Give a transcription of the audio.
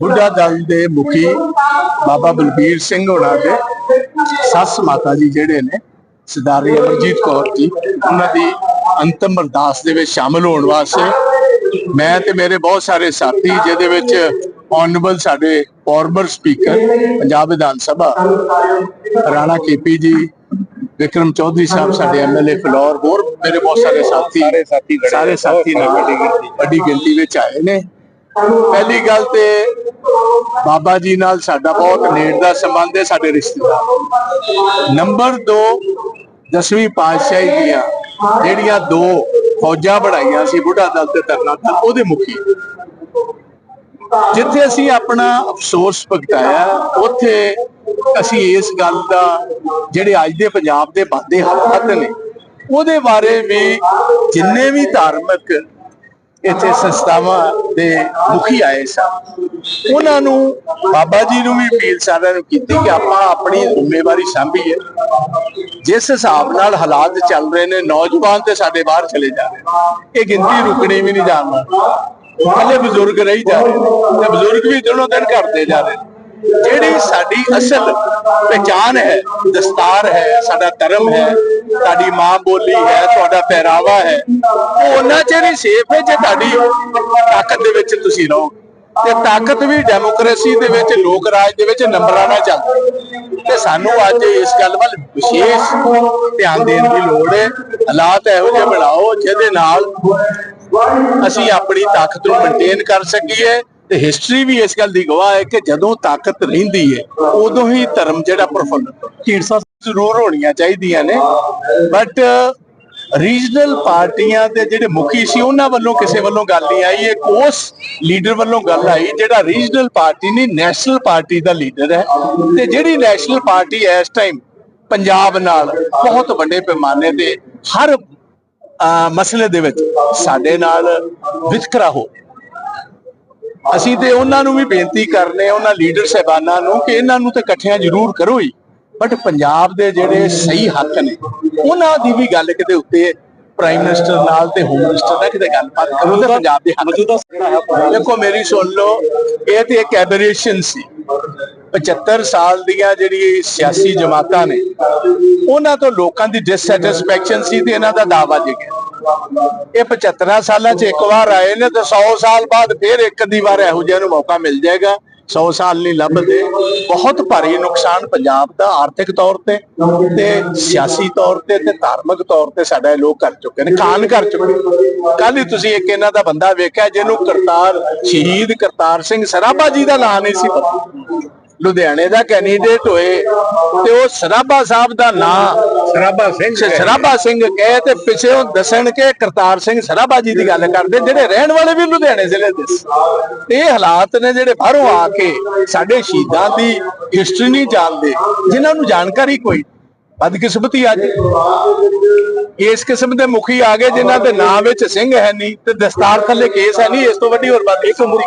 ਬੁੱਢਾ ਦਲ ਦੇ ਮੁਖੀ ਬਾਬਾ ਬਲਬੀਰ ਸਿੰਘ ਹੋਣਾ ਦੇ ਸੱਸ ਮਾਤਾ ਜੀ ਜਿਹੜੇ ਨੇ ਸਰਦਾਰੀ ਅਮਰਜੀਤ ਕੌਰ ਜੀ ਉਹਨਾਂ ਦੀ ਅੰਤਮ ਅਰਦਾਸ ਦੇ ਵਿੱਚ ਸ਼ਾਮਲ ਹੋਣ ਵਾਸਤੇ ਮੈਂ ਤੇ ਮੇਰੇ ਬਹੁਤ ਸਾਰੇ ਸਾਥੀ ਜਿਹਦੇ ਵਿੱਚ ਆਨਰੇਬਲ ਸਾਡੇ farmer speaker Punjab Vidhan Sabha Rana KP ਜੀ ਵਿਕਰਮ ਚੌਧਰੀ ਸਾਹਿਬ ਸਾਡੇ ਐਮਐਲਏ ਫਲੋਰ ਹੋਰ ਮੇਰੇ ਬਹੁਤ ਸਾਰੇ ਸਾਥੀ ਸਾਰੇ ਸਾਥੀ ਸਾਰੇ ਨਾਲ। ਵੱਡੀ ਗਿਣਤੀ ਵਿੱਚ ਆਏ ਨੇ ਪਹਿਲੀ ਗੱਲ ਤੇ ਬਾਬਾ ਜੀ ਨਾਲ ਸਾਡਾ ਬਹੁਤ ਨੇੜ ਦਾ ਸੰਬੰਧ ਹੈ, ਸਾਡੇ ਰਿਸ਼ਤੇਦਾਰ। ਨੰਬਰ 2 ਦਸਵੀਂ ਪਾਤਸ਼ਾਹੀ ਦੀਆਂ ਜਿਹੜੀਆਂ ਦੋ ਫੌਜਾਂ ਬਣਾਈਆਂ ਸੀ ਬੁੱਢਾ ਦਲ ਤੇ ਤਰਨਾ ਦਲ, ਉਹਦੇ ਮੁਖੀ। ਜਿੱਥੇ ਅਸੀਂ ਆਪਣਾ ਅਫਸੋਸ ਪ੍ਰਗਟਾਇਆ, ਉੱਥੇ ਅਸੀਂ ਇਸ ਗੱਲ ਦਾ ਜਿਹੜੇ ਅੱਜ ਦੇ ਪੰਜਾਬ ਦੇ ਬਾਦੇ ਹਾਲਾਤ ਨੇ, ਉਹਦੇ ਬਾਰੇ ਵੀ ਜਿੰਨੇ ਵੀ ਧਾਰਮਿਕ ਇੱਥੇ ਸੰਸਥਾਵਾਂ ਦੇ ਮੁਖੀ ਆਏ ਸਨ। ਉਹਨਾਂ ਨੂੰ ਬਾਬਾ ਜੀ ਨੂੰ ਵੀ ਅਪੀਲ ਸਾਰਿਆਂ ਨੂੰ ਕੀਤੀ ਕਿ ਆਪਾਂ ਆਪਣੀ ਜ਼ਿੰਮੇਵਾਰੀ ਸਾਂਭੀਏ। ਜਿਸ ਹਿਸਾਬ ਨਾਲ ਹਾਲਾਤ ਚੱਲ ਰਹੇ ਨੇ, ਨੌਜਵਾਨ ਤੇ ਸਾਡੇ ਬਾਹਰ ਚਲੇ ਜਾ ਰਹੇ ਨੇ। ਇਹ ਗਿਣਤੀ ਰੁਕਣੀ ਵੀ ਨਹੀਂ ਜਾਣਦਾ। ਪਹਿਲੇ ਬਜ਼ੁਰਗ ਰਹੀ ਜਾ ਰਹੇ ਨੇ। ਤੇ ਬਜ਼ੁਰਗ ਵੀ ਦਿਨੋਂ ਦਿਨ ਘਟਦੇ ਜਾ ਰਹੇ ਨੇ। ਜਿਹੜੀ ਸਾਡੀ ਅਸਲ ਪਛਾਣ ਹੈ, ਦਸਤਾਰ ਹੈ, ਸਾਡਾ ਧਰਮ ਹੈ, ਸਾਡੀ ਮਾਂ ਬੋਲੀ ਹੈ, ਤੁਹਾਡਾ ਪਹਿਰਾਵਾ ਹੈ, ਉਹ ਉਹਨਾਂ ਚਿਰ ਹੀ ਸੇਫ ਹੈ ਜੇ ਤੁਹਾਡੀ ਤਾਕਤ ਦੇ ਵਿੱਚ ਤੁਸੀਂ ਰਹੋ। ਤੇ ਤਾਕਤ ਵੀ ਡੈਮੋਕ੍ਰੇਸੀ ਦੇ ਵਿੱਚ, ਲੋਕ ਰਾਜ ਦੇ ਵਿੱਚ ਨੰਬਰਾਂ ਨਾਲ ਚੱਲਦੀ ਤੇ ਸਾਨੂੰ ਅੱਜ ਇਸ ਗੱਲ ਵੱਲ ਵਿਸ਼ੇਸ਼ ਧਿਆਨ ਦੇਣ ਦੀ ਲੋੜ ਹੈ। ਹਾਲਾਤ ਇਹੋ ਜਿਹੇ ਬਣਾਓ ਜਿਹਦੇ ਨਾਲ ਅਸੀਂ ਆਪਣੀ ਤਾਕਤ ਨੂੰ ਮੇਨਟੇਨ ਕਰ ਸਕੀਏ। ਤੇ ਹਿਸਟਰੀ ਵੀ ਇਸ ਗੱਲ ਦੀ ਗਵਾਹ ਹੈ ਕਿ ਜਦੋਂ ਤਾਕਤ ਰਹਿੰਦੀ ਹੈ ਉਦੋਂ ਹੀ ਧਰਮ ਜਿਹੜਾ ਪ੍ਰਫੁੱਲ ਢੀਂਡਸਾ ਜ਼ਰੂਰ ਹੋਣੀਆਂ ਚਾਹੀਦੀਆਂ ਨੇ। ਬਟ ਰੀਜਨਲ ਪਾਰਟੀਆਂ ਦੇ ਜਿਹੜੇ ਮੁਖੀ ਸੀ ਉਹਨਾਂ ਵੱਲੋਂ ਕਿਸੇ ਵੱਲੋਂ ਗੱਲ ਨਹੀਂ ਆਈ। ਇੱਕ ਉਸ ਲੀਡਰ ਵੱਲੋਂ ਗੱਲ ਆਈ ਜਿਹੜਾ ਰੀਜਨਲ ਪਾਰਟੀ ਨਹੀਂ ਨੈਸ਼ਨਲ ਪਾਰਟੀ ਦਾ ਲੀਡਰ ਹੈ। ਤੇ ਜਿਹੜੀ ਨੈਸ਼ਨਲ ਪਾਰਟੀ ਇਸ ਟਾਈਮ ਪੰਜਾਬ ਨਾਲ ਬਹੁਤ ਵੱਡੇ ਪੈਮਾਨੇ ਤੇ ਹਰ ਅਹ, ਮਸਲੇ ਦੇ ਵਿੱਚ ਸਾਡੇ ਨਾਲ ਵਿਤਕਰਾ ਹੋ। ਅਸੀਂ ਤੇ ਉਹਨਾਂ ਨੂੰ ਵੀ ਬੇਨਤੀ ਕਰਨੇ ਉਹਨਾਂ ਲੀਡਰ ਸਹਿਬਾਨਾਂ ਨੂੰ ਕਿ ਇਹਨਾਂ ਨੂੰ ਤੇ ਇਕੱਠਿਆਂ ਜ਼ਰੂਰ ਕਰੋ ਹੀ। ਬਟ ਪੰਜਾਬ ਦੇ ਜਿਹੜੇ ਸਹੀ ਹੱਕ ਨੇ ਉਹਨਾਂ ਦੀ ਵੀ ਗੱਲ ਕਿਤੇ ਉੱਤੇ ਪ੍ਰਾਈਮ ਮਿਨਿਸਟਰ ਨਾਲ ਤੇ ਹੋਮ ਮਿਨਿਸਟਰ ਨਾਲ ਕਿਤੇ ਗੱਲਬਾਤ ਕਰੋ ਤੇ ਪੰਜਾਬ ਦੇ ਹੱਕ ਦੇਖੋ ਮੇਰੀ ਸੁਣ ਲਓ ਇਹ ਤੇ ਇੱਕ ਐਬਰੇਸ਼ਨ ਸੀ। 75 ਸਾਲ ਦੀਆਂ ਜਿਹੜੀ ਸਿਆਸੀ ਜਮਾਤਾਂ ਨੇ ਉਹਨਾਂ ਤੋਂ ਲੋਕਾਂ ਦੀ ਡਿਸਸੈਟੀਸਫੈਕਸ਼ਨ ਸੀ ਤੇ ਇਹਨਾਂ ਦਾ ਦਾਵਾ ਜਿਗਿਆ ਇਹ 75 ਸਾਲਾਂ 'ਚ ਇੱਕ ਵਾਰ ਆਏ ਨੇ ਤੇ 100 ਸਾਲ ਬਾਅਦ ਫਿਰ ਇੱਕ ਅੱਧੀ ਵਾਰ ਇਹੋ ਜਿਹਾ ਨੂੰ ਮੌਕਾ ਮਿਲ ਜਾਏਗਾ। 100 ਸਾਲ ਨਹੀਂ ਲੱਭਦੇ। ਬਹੁਤ ਭਾਰੀ ਨੁਕਸਾਨ ਪੰਜਾਬ ਦਾ ਆਰਥਿਕ ਤੌਰ ਤੇ ਤੇ ਸਿਆਸੀ ਤੌਰ ਤੇ ਤੇ ਧਾਰਮਿਕ ਤੌਰ ਤੇ ਸਾਡਾ ਲੋਕ ਕਰ ਚੁੱਕੇ ਨੇ, ਖਾਨ ਕਰ ਚੁੱਕੇ ਕੱਲ ਹੀ ਤੁਸੀਂ ਇੱਕ ਇਹਨਾਂ ਦਾ ਬੰਦਾ ਵੇਖਿਆ ਜਿਹਨੂੰ ਕਰਤਾਰ, ਸ਼ਹੀਦ ਕਰਤਾਰ ਸਿੰਘ ਸਰਾਭਾ ਜੀ ਦਾ ਨਾਂ ਨਹੀਂ ਸੀ ਪਤਾ। ਲੁਧਿਆਣੇ ਦਾ ਕੈਂਡੀਡੇਟ ਹੋਏ ਤੇ ਉਹ ਸਰਾਭਾ ਸਾਹਿਬ ਦਾ ਨਾਂ ਸਰਾਭਾ ਸਿੰਘ ਸਰਾਭਾ ਸਿੰਘ ਕਹੇ ਤੇ ਪਿੱਛੇ ਉਹ ਦੱਸਣ ਕਿ ਕਰਤਾਰ ਸਿੰਘ ਸਰਾਭਾ ਜੀ ਦੀ ਗੱਲ ਕਰਦੇ ਜਿਹੜੇ ਰਹਿਣ ਵਾਲੇ ਵੀ ਲੁਧਿਆਣੇ ਜ਼ਿਲ੍ਹੇ ਦੇ ਇਹ ਹਾਲਾਤ ਨੇ ਜਿਹੜੇ ਬਾਹਰੋਂ ਆ ਕੇ ਸਾਡੇ ਸ਼ਹੀਦਾਂ ਦੀ ਹਿਸਟਰੀ ਨਹੀਂ ਜਾਣਦੇ ਜਿਨ੍ਹਾਂ ਨੂੰ ਜਾਣਕਾਰੀ ਕੋਈ ਬਦਕਿਸਮਤੀ ਅੱਜ ਇਸ ਕਿਸਮ ਦੇ ਮੁਖੀ ਆ ਗਏ ਜਿਨ੍ਹਾਂ ਦੇ ਨਾਂ ਵਿੱਚ ਸਿੰਘ ਹੈ ਨਹੀਂ ਤੇ ਦਸਤਾਰ ਥੱਲੇ ਕੇਸ ਹੈ ਨਹੀਂ ਇਸ ਤੋਂ ਵੱਡੀ ਹੋਰ ਬਾਤ ਇੱਕ ਮੁੱਖ